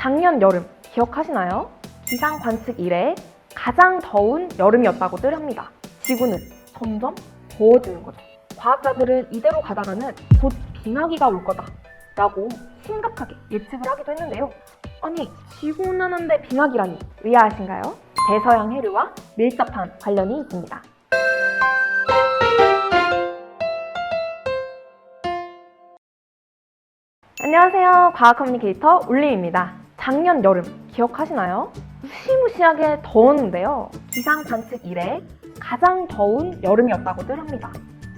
작년 여름 기억하시나요? 기상 관측 이래 가장 더운 여름이었다고들 합니다. 지구는 점점 더워지는 거죠. 과학자들은 이대로 가다가는 곧 빙하기가 올 거다. 라고 심각하게 예측을 하기도 했는데요. 아니, 지구온난화인데 빙하기라니 의아하신가요? 대서양 해류와 밀접한 관련이 있습니다. 안녕하세요. 과학 커뮤니케이터 울림입니다. 작년 여름 기억하시나요? 무시무시하게 더웠는데요. 기상 관측 이래 가장 더운 여름이었다고들 합니다.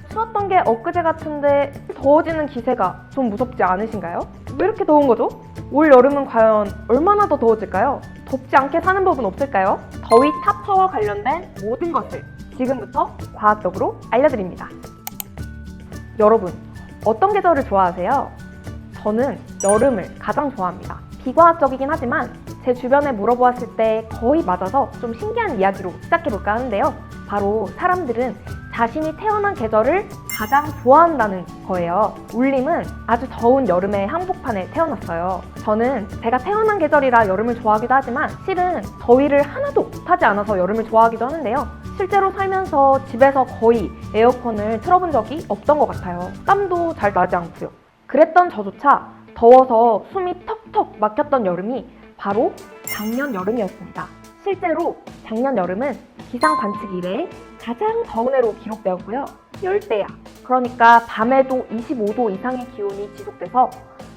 추웠던 게 엊그제 같은데 더워지는 기세가 좀 무섭지 않으신가요? 왜 이렇게 더운 거죠? 올 여름은 과연 얼마나 더 더워질까요? 덥지 않게 사는 법은 없을까요? 더위 타파와 관련된 모든 것을 지금부터 과학적으로 알려드립니다. 여러분, 어떤 계절을 좋아하세요? 저는 여름을 가장 좋아합니다. 비과학적이긴 하지만 제 주변에 물어보았을 때 거의 맞아서 좀 신기한 이야기로 시작해볼까 하는데요. 바로 사람들은 자신이 태어난 계절을 가장 좋아한다는 거예요. 울림은 아주 더운 여름의 한복판에 태어났어요. 저는 제가 태어난 계절이라 여름을 좋아하기도 하지만 실은 더위를 하나도 타지 않아서 여름을 좋아하기도 하는데요. 실제로 살면서 집에서 거의 에어컨을 틀어본 적이 없던 것 같아요. 땀도 잘 나지 않고요. 그랬던 저조차 더워서 숨이 턱 턱 막혔던 여름이 바로 작년 여름이었습니다. 실제로 작년 여름은 기상 관측 이래 가장 더운 해로 기록되었고요. 열대야. 그러니까 밤에도 25도 이상의 기온이 지속돼서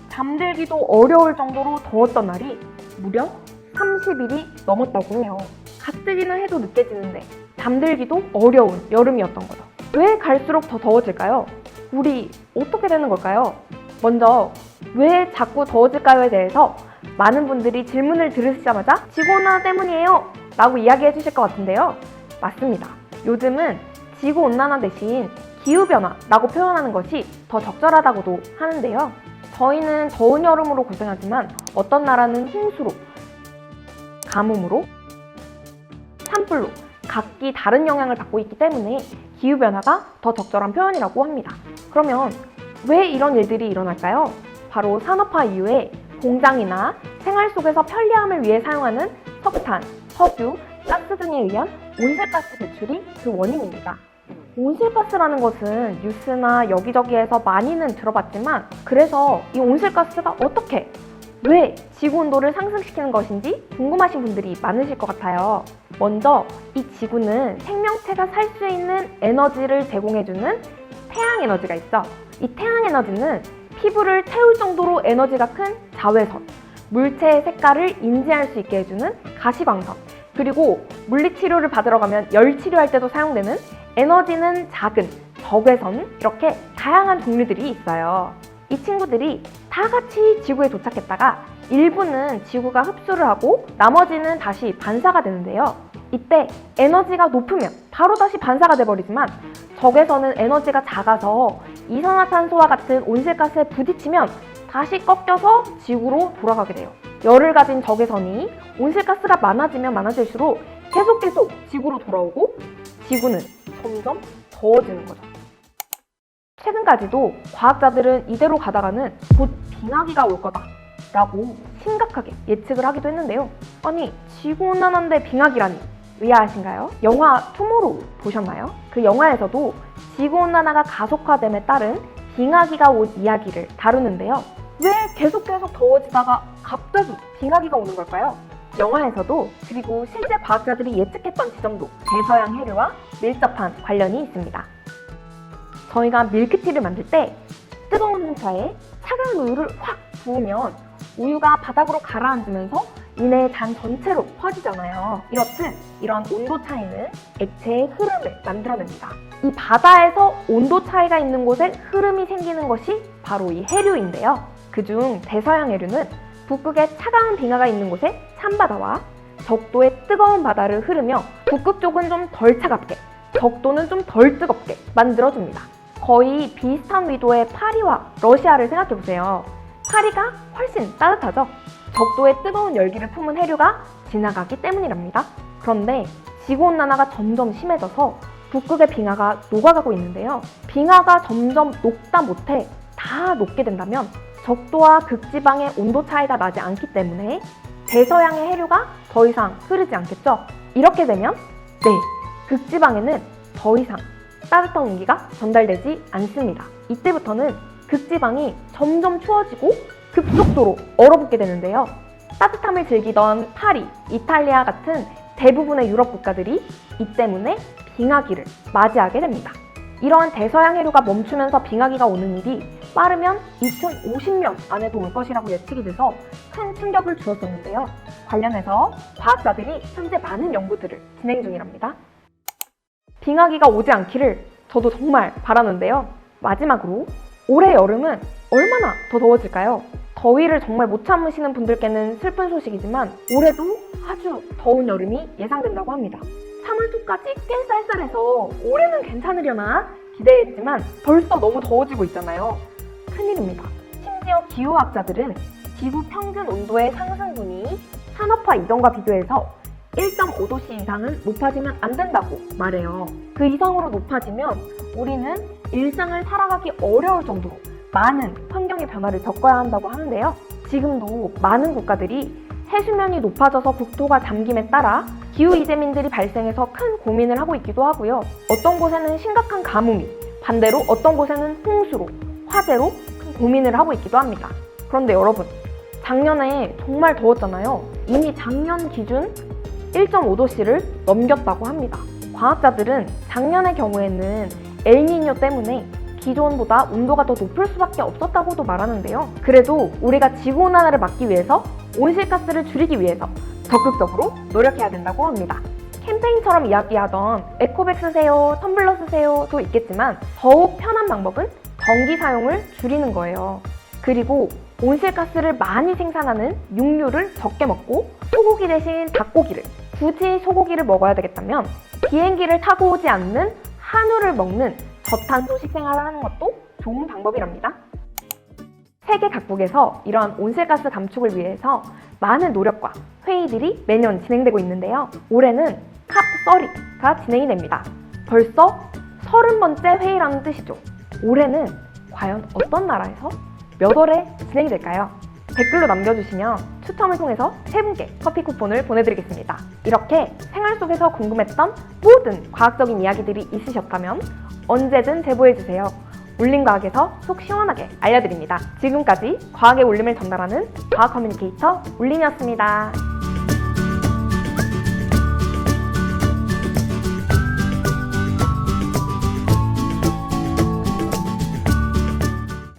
잠들기도 어려울 정도로 더웠던 날이 무려 30일이 넘었다고 해요. 가뜩이나 해도 느껴지는데 잠들기도 어려운 여름이었던 거죠. 왜 갈수록 더 더워질까요? 우리 어떻게 되는 걸까요? 먼저 왜 자꾸 더워질까요에 대해서 많은 분들이 질문을 들으시자마자 지구온난화 때문이에요 라고 이야기해 주실 것 같은데요. 맞습니다. 요즘은 지구온난화 대신 기후변화라고 표현하는 것이 더 적절하다고도 하는데요. 저희는 더운 여름으로 고생하지만 어떤 나라는 홍수로, 가뭄으로, 산불로 각기 다른 영향을 받고 있기 때문에 기후변화가 더 적절한 표현이라고 합니다. 그러면 왜 이런 일들이 일어날까요? 바로 산업화 이후에 공장이나 생활 속에서 편리함을 위해 사용하는 석탄, 석유, 가스 등에 의한 온실가스 배출이 그 원인입니다. 온실가스라는 것은 뉴스나 여기저기에서 많이는 들어봤지만 그래서 이 온실가스가 어떻게 왜 지구 온도를 상승시키는 것인지 궁금하신 분들이 많으실 것 같아요. 먼저 이 지구는 생명체가 살 수 있는 에너지를 제공해주는 태양 에너지가 있어. 이 태양 에너지는 피부를 태울 정도로 에너지가 큰 자외선, 물체의 색깔을 인지할 수 있게 해주는 가시광선, 그리고 물리치료를 받으러 가면 열 치료할 때도 사용되는 에너지는 작은 적외선 이렇게 다양한 종류들이 있어요. 이 친구들이 다 같이 지구에 도착했다가 일부는 지구가 흡수를 하고 나머지는 다시 반사가 되는데요. 이때 에너지가 높으면 바로 다시 반사가 돼버리지만 적외선은 에너지가 작아서 이산화탄소와 같은 온실가스에 부딪히면 다시 꺾여서 지구로 돌아가게 돼요. 열을 가진 적외선이 온실가스가 많아지면 많아질수록 계속 계속 지구로 돌아오고 지구는 점점 더워지는 거죠. 최근까지도 과학자들은 이대로 가다가는 곧 빙하기가 올 거다. 라고 심각하게 예측을 하기도 했는데요. 아니, 지구온난화인데 빙하기라니 의아하신가요? 영화 투모로우 보셨나요? 그 영화에서도 지구온난화가 가속화됨에 따른 빙하기가 온 이야기를 다루는데요. 왜 계속 계속 더워지다가 갑자기 빙하기가 오는 걸까요? 영화에서도 그리고 실제 과학자들이 예측했던 지점도 대서양 해류와 밀접한 관련이 있습니다. 저희가 밀크티를 만들 때 뜨거운 홍차에 차가운 우유를 확 부으면 우유가 바닥으로 가라앉으면서 이내 단 전체로 퍼지잖아요. 이렇듯 이런 온도 차이는 액체의 흐름을 만들어냅니다. 이 바다에서 온도 차이가 있는 곳에 흐름이 생기는 것이 바로 이 해류인데요. 그중 대서양 해류는 북극에 차가운 빙하가 있는 곳에 찬바다와 적도의 뜨거운 바다를 흐르며 북극 쪽은 좀 덜 차갑게, 적도는 좀 덜 뜨겁게 만들어줍니다. 거의 비슷한 위도의 파리와 러시아를 생각해보세요. 파리가 훨씬 따뜻하죠? 적도의 뜨거운 열기를 품은 해류가 지나가기 때문이랍니다. 그런데 지구온난화가 점점 심해져서 북극의 빙하가 녹아가고 있는데요. 빙하가 점점 녹다 못해 다 녹게 된다면 적도와 극지방의 온도 차이가 나지 않기 때문에 대서양의 해류가 더 이상 흐르지 않겠죠? 이렇게 되면 네, 극지방에는 더 이상 따뜻한 공기가 전달되지 않습니다. 이때부터는 극지방이 점점 추워지고 급속도로 얼어붙게 되는데요. 따뜻함을 즐기던 파리, 이탈리아 같은 대부분의 유럽 국가들이 이 때문에 빙하기를 맞이하게 됩니다. 이러한 대서양 해류가 멈추면서 빙하기가 오는 일이 빠르면 2050년 안에도 올 것이라고 예측이 돼서 큰 충격을 주었었는데요. 관련해서 과학자들이 현재 많은 연구들을 진행 중이랍니다. 빙하기가 오지 않기를 저도 정말 바라는데요. 마지막으로 올해 여름은 얼마나 더 더워질까요? 더위를 정말 못 참으시는 분들께는 슬픈 소식이지만 올해도 아주 더운 여름이 예상된다고 합니다. 3월 초까지 꽤 쌀쌀해서 올해는 괜찮으려나 기대했지만 벌써 너무 더워지고 있잖아요. 큰일입니다. 심지어 기후학자들은 지구 평균 온도의 상승분이 산업화 이전과 비교해서 1.5도씨 이상은 높아지면 안 된다고 말해요. 그 이상으로 높아지면 우리는 일상을 살아가기 어려울 정도로 많은 환경의 변화를 겪어야 한다고 하는데요. 지금도 많은 국가들이 해수면이 높아져서 국토가 잠김에 따라 기후 이재민들이 발생해서 큰 고민을 하고 있기도 하고요. 어떤 곳에는 심각한 가뭄이, 반대로 어떤 곳에는 홍수로, 화재로 큰 고민을 하고 있기도 합니다. 그런데 여러분, 작년에 정말 더웠잖아요. 이미 작년 기준 1.5도씨를 넘겼다고 합니다. 과학자들은 작년의 경우에는 엘니뇨 때문에 기존보다 온도가 더 높을 수밖에 없었다고도 말하는데요. 그래도 우리가 지구온난화를 막기 위해서 온실가스를 줄이기 위해서 적극적으로 노력해야 된다고 합니다. 캠페인처럼 이야기하던 에코백 쓰세요, 텀블러 쓰세요도 있겠지만 더욱 편한 방법은 전기 사용을 줄이는 거예요. 그리고 온실가스를 많이 생산하는 육류를 적게 먹고 소고기 대신 닭고기를 굳이 소고기를 먹어야 되겠다면 비행기를 타고 오지 않는 한우를 먹는 저탄소 식생활을 하는 것도 좋은 방법이랍니다. 세계 각국에서 이러한 온실가스 감축을 위해서 많은 노력과 회의들이 매년 진행되고 있는데요. 올해는 캅30가 진행이 됩니다. 벌써 30번째 회의라는 뜻이죠. 올해는 과연 어떤 나라에서 몇 월에 진행이 될까요? 댓글로 남겨주시면 추첨을 통해서 세 분께 커피 쿠폰을 보내드리겠습니다. 이렇게 생활 속에서 궁금했던 모든 과학적인 이야기들이 있으셨다면 언제든 제보해주세요. 울림과학에서 속 시원하게 알려드립니다. 지금까지 과학의 울림을 전달하는 과학 커뮤니케이터 울림이었습니다.